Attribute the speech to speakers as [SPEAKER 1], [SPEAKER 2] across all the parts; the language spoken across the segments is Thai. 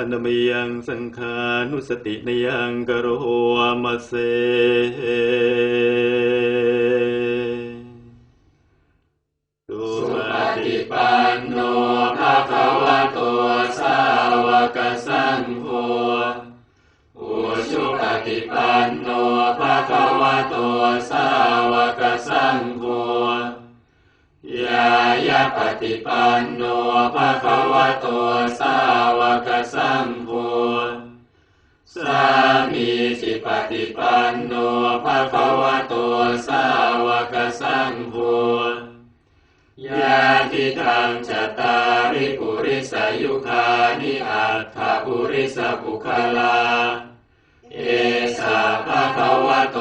[SPEAKER 1] อันมยังสังขานุสตินยังกโรมะเส ฏิ
[SPEAKER 2] ปันโนภะคะวะโตสาวกสังโฆสามีจิปฏิปันโนภะคะวะโตสาวกสังโฆยาทิทังจตาริปุริสายุคานิอัตถปุริสปุคลา เอสาภะคะวะโต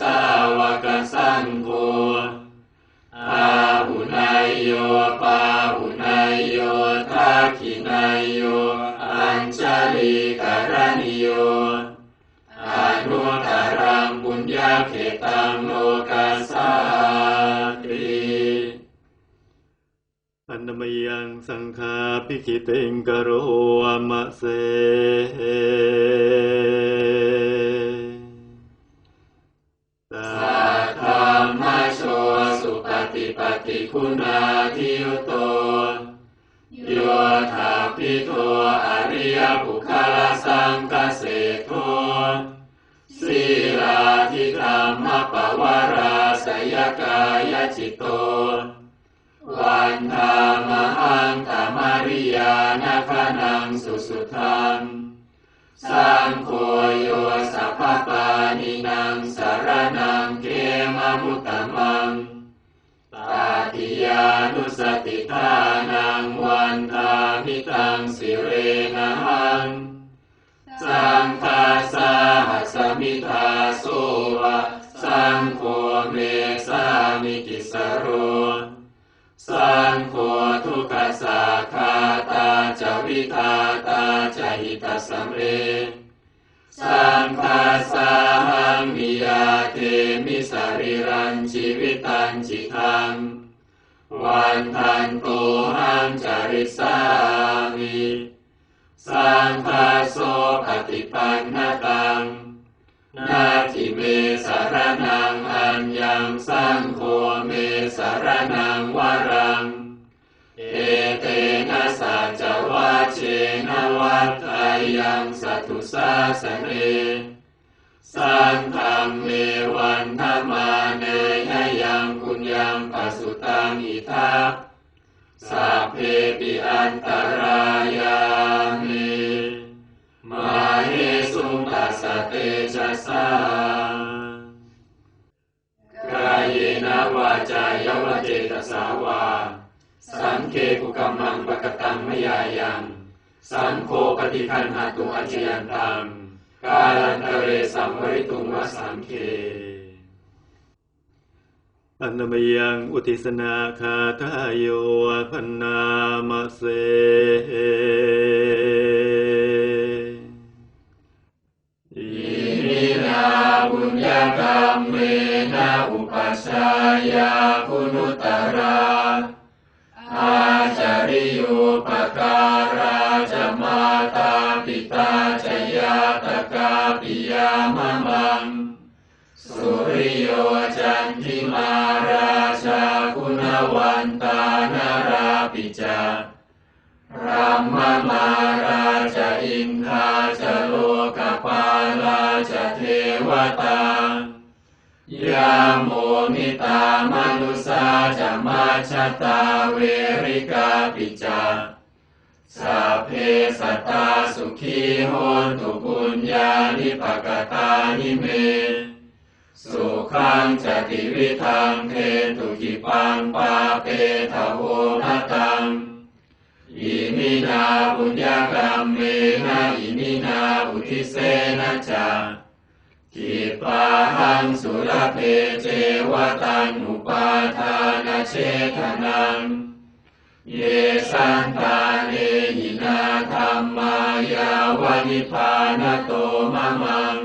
[SPEAKER 2] สาวกสังโฆอาหุนาย โยปาหุนายโยทักขินายโย อัญชลีกรณิโยอนุตรังปุญญาเขตังโลกัสสาติ
[SPEAKER 1] อันมยังสังฆาปิคิเตงกโรอมะเส
[SPEAKER 2] ฏิคุณาทิยุโตโยธาพิโทอริยบุคลสังกเสโทสีลาธิธรรมปวาราสยกายจิตโต วันธามหังธรรมาริยานาคนังสุสุทังสังโฆโยสัพพปานินางสารนังเกมมุตตม สติทานังวันทามิตังสิเรนังสังฆาสาหัสมิทาโสวะสังโฆเมสามิกิสโรสังโฆทุกขสาคาตาจาวิทาตาจหิตสัมเรสังฆาสาหังมิยาเทมิสาริรันชีวิตันจิทัง วันทันโตหังจาริสามิสังฆาโสปฏิปันนตัง นาทิเมสารนังอัญญังสังโฆเมสารนังวรัง เอเตนะสัจวัชเชนะวัฏไทยังสัตุสาสเน สังฆัมเมวันธมาังอิทัปสัพเพปิอันตรายามิมาเหสุปัสสะเตชะสากายเยนะวาจายวเจตสาวา สังเคกุกัมมังปะกตังมยายังสังโฆปฏิคันหาตุอัจยันตังกาลันตเรสัมวริตุงวสังเค
[SPEAKER 1] อันมยังอุทิสนาคาทายโยพันนามเส
[SPEAKER 2] อินาบุญญากรรมเมนาอุปัชฌายา โมนิตามนุสาจะมาชตาเวริกาปิจาสัพเพสัตตาสุขีโหตุปุญญานิปกตานิเม สุขังจติวิทังเทตุกิปังปาเปทะโวทัตังอิมินาบุญญากรรมเมนะอิมินาอุทิเสนะจา ปาหังสุรเพเจวตังอุปาทานเชทนัง เยสันตาเนหินาธรรมายาวนิพานโตมะมัง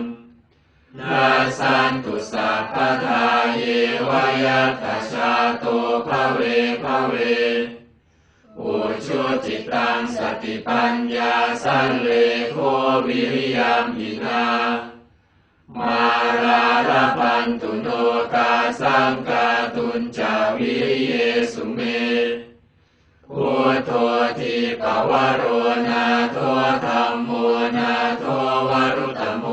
[SPEAKER 2] นาสันตุสัพพทาเยวายัตชาโตภเวภเวอุชุจิตังสติปัญญาสันเลโควิริยมหินา มาราลพันตุโนกาสังกาตุนจาวิริเยสุเมพุทโธทีปวโรนาโทธรรมโมนาโทวรุตโม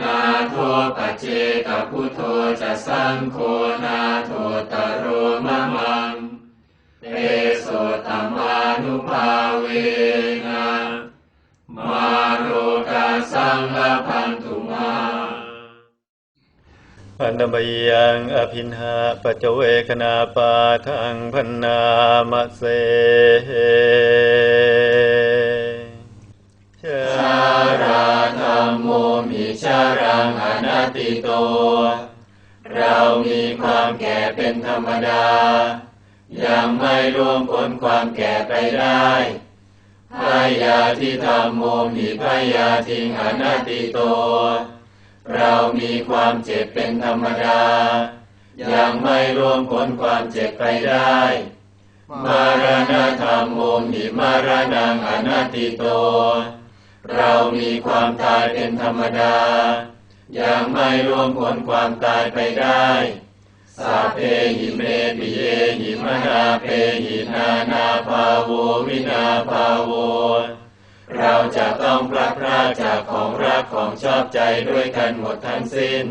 [SPEAKER 2] นาโทปเจกพุทโธจะสังโฆนาโทตโรมะมังเตโสตมานุภาเวนะมาโรกาสังลพันต มา
[SPEAKER 1] อันบยังอภินหาปัจเวคณาปาทังพันนามะเสชา
[SPEAKER 2] ชาราธรรมโมมิชารังอนัตติโต เรามีความแก่เป็นธรรมดา ยังไม่ร่วงพ้นความแก่ไปได้พยาธิธรรมโมมิพยาทิงอนัตติโต เรามีความเจ็บเป็นธรรมดา ยังไม่ร่วงพ้นความเจ็บไปได้ มารณะธรรมโมหิมารณังอนัตติโต เรามีความตายเป็นธรรมดา ยังไม่ร่วงพ้นความตายไปได้สัพเพหิเมปิเยหิมนาเพหินานาภาโววินาภาโว เราจะต้องพลัดพรากจากของรักของชอบใจด้วยกันหมดทั้งสิ้น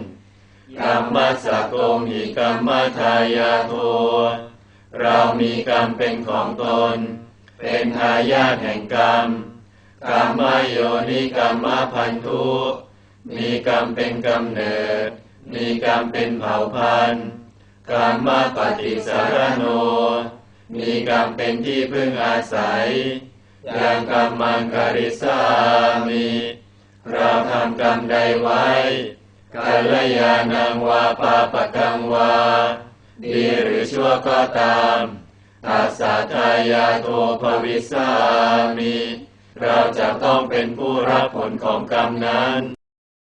[SPEAKER 2] กรรมสกโกมหิกรรมทายาโทเรามีกรรมเป็นของตน เป็นทายาทแห่งกรรมกรรมโยนิกรรมพันธุมีกรรมเป็นกำเนิด มีกรรมเป็นเผ่าพันธุ์กรรมปฏิสารโน มีกรรมเป็นที่พึ่งอาศัย ยังกรรมังกริสามิเราทำกรรมใดไว้กัลยาณังวาปาปกังวา ดีหรือชั่วก็ตามตัสสะทายาโทภวิสามิ เราจะต้องเป็นผู้รับผลของกรรมนั้น